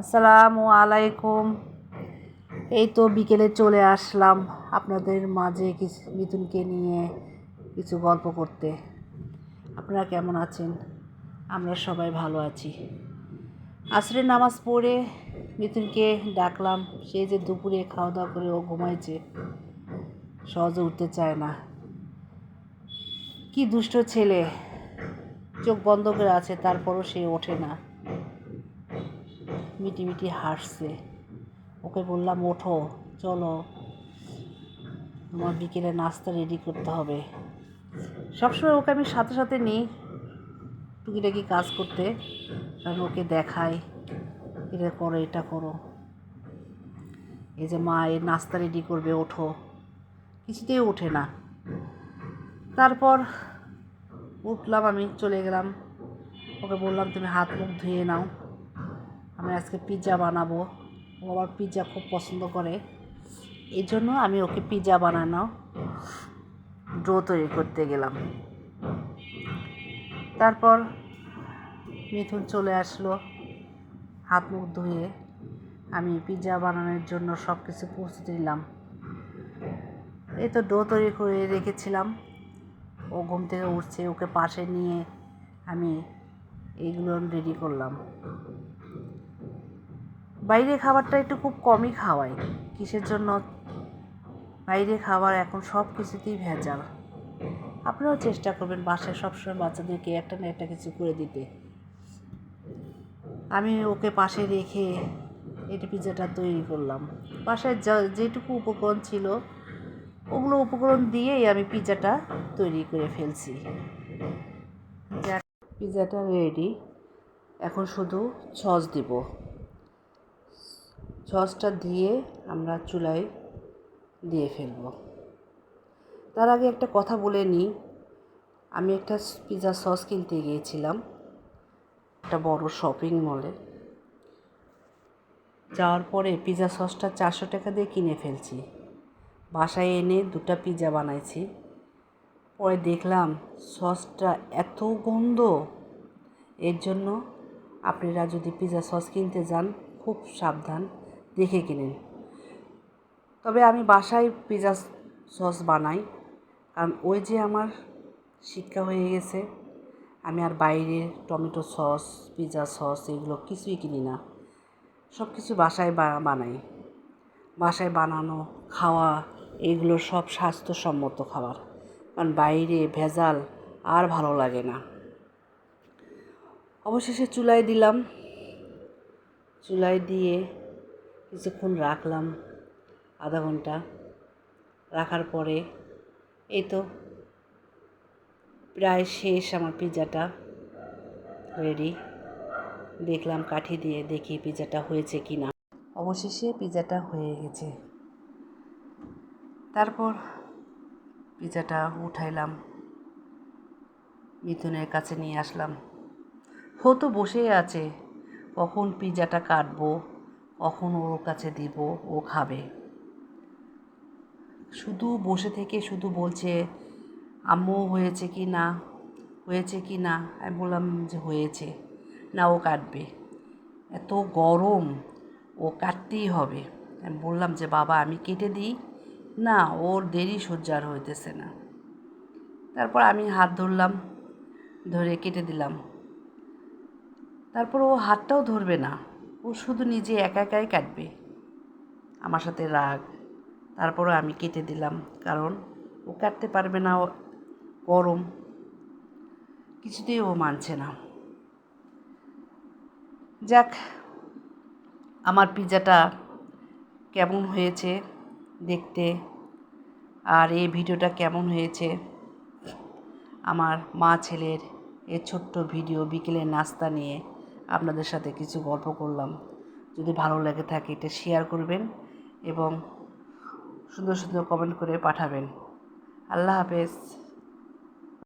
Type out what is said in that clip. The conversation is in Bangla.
আসসালামু আলাইকুম। এই তো বিকেলে চলে আসলাম আপনাদের মাঝে কিছু মিথুনকে নিয়ে কিছু গল্প করতে। আপনারা কেমন আছেন? আমরা সবাই ভালো আছি। আসরের নামাজ পড়ে মিথুনকে ডাকলাম, সে যে দুপুরে খাওয়া দাওয়া করে ও ঘুমাইছে, সহজে উঠতে চায় না। কি দুষ্ট ছেলে, চোখ বন্ধ করে আছে, তারপরও সে ওঠে না। মিটি মিটি হাসছে। ওকে বললাম, ওঠো, চলো। তোমার বিকেলে নাস্তা রেডি করতে হবে। সবসময় ওকে আমি সাথে সাথে নিই, টুকিটাকি কাজ করতে। কারণ ওকে দেখাই, এটা করো এটা করো। এই যে মা, এর নাস্তা রেডি করবে, ওঠো। কিছুতেই ওঠে না। তারপর উঠলাম আমি, চলে গেলাম। ওকে বললাম, তুমি হাত মুখ ধুয়ে নাও। আমি আজকে পিৎজা বানাবো। ও আবার পিৎজা খুব পছন্দ করে। এই জন্য আমি ওকে পিৎজা বানানো ডো তৈরি করতে গেলাম। তারপর মিথুন চলে আসলো হাত মুখ ধুয়ে। আমি পিৎজা বানানোর জন্য সব কিছু প্রস্তুতি নিলাম। এই তো ডো তৈরি করে রেখেছিলাম। ও ঘুম থেকে উঠছে, ওকে পাশে নিয়ে আমি এইগুলো রেডি করলাম। বাইরে খাবারটা একটু খুব কমই খাওয়াই। কিসের জন্য? বাইরে খাবার এখন সব কিছুতেই ভেজাল। আপনারাও চেষ্টা করবেন বাসায় সবসময় বাচ্চাদেরকে একটা না একটা কিছু করে দিতে। আমি ওকে পাশে রেখে এটা পিৎজাটা তৈরি করলাম। বাসায় যেটুকু উপকরণ ছিল, ওগুলো উপকরণ দিয়েই আমি পিৎজাটা তৈরি করে ফেলছি। যাক পিৎজাটা রেডি এখন শুধু সস দিব। সসটা দিয়ে আমরা চুলায় দিয়ে ফেলব। তার আগে একটা কথা বলে নিই। আমি একটা পিৎজা সস কিনতে গিয়েছিলাম একটা বড় শপিং মলে। যাওয়ার পরে পিৎজা সসটা চারশো টাকা দিয়ে কিনে ফেলছি। বাসায় এনে দুটা পিৎজা বানাইছি। পরে দেখলাম সসটা এত গন্ধ। এর জন্য আপনারা যদি পিৎজা সস কিনতে যান, খুব সাবধান। দেখে কিনেন। তবে আমি বাসায় পিৎজা সস বানাই, কারণ ওই যে আমার শিক্ষা হয়ে গেছে, আমি আর বাইরে টমেটো সস পিৎজা সস এগুলো কিছুই কিনি না। সব কিছু বাসায় বানাই। বাসায় বানানো, খাওয়া, এগুলো সব স্বাস্থ্যসম্মত খাবার। কারণ বাইরে ভেজাল আর ভালো লাগে না। অবশেষে চুলায় দিলাম। চুলায় দিয়ে কিছুক্ষণ রাখলাম, আধা ঘণ্টা রাখার পরে এই তো প্রায় শেষ আমার পিৎজাটা রেডি দেখলাম কাঠি দিয়ে দেখি পিৎজাটা হয়েছে কি না অবশেষে পিৎজাটা হয়ে গেছে। তারপর পিৎজাটা উঠাইলাম, মিথুনের কাছে নিয়ে আসলাম। হতো তো বসেই আছে, কখন পিৎজাটা কাটবো? কখন ওর কাছে দিব, ও খাবে। শুধু বসে থেকে শুধু বলছে, আম্মু, হয়েছে কি না? হয়েছে কি না? আমি বললাম যে, হয়েছে। না, ও কাটবে। এত গরম, ও কাটতেই হবে। আমি বললাম যে, বাবা, আমি কেটে দিই? না, ওর দেরি সহ্য আর হইতেছে না। তারপর আমি হাত ধরলাম, ধরে কেটে দিলাম। তারপর ও হাতটাও ধরবে না। ও শুধু নিজে একা একাই কাটবে। আমার সাথে রাগ। তারপরও আমি কেটে দিলাম, কারণ ও কাটতে পারবে না গরম। কিছুতেই ও মানছে না। যাক, আমার পিৎজাটা কেমন হয়েছে দেখতে আর এই ভিডিওটা কেমন হয়েছে? আমার মা ছেলের এ ছোট্ট ভিডিও বিকেলের নাস্তা নিয়ে আপনাদের সাথে কিছু গল্প করলাম। যদি ভালো লেগে থাকে এটা শেয়ার করবেন এবং সুন্দর সুন্দর কমেন্ট করে পাঠাবেন। আল্লাহ হাফেজ।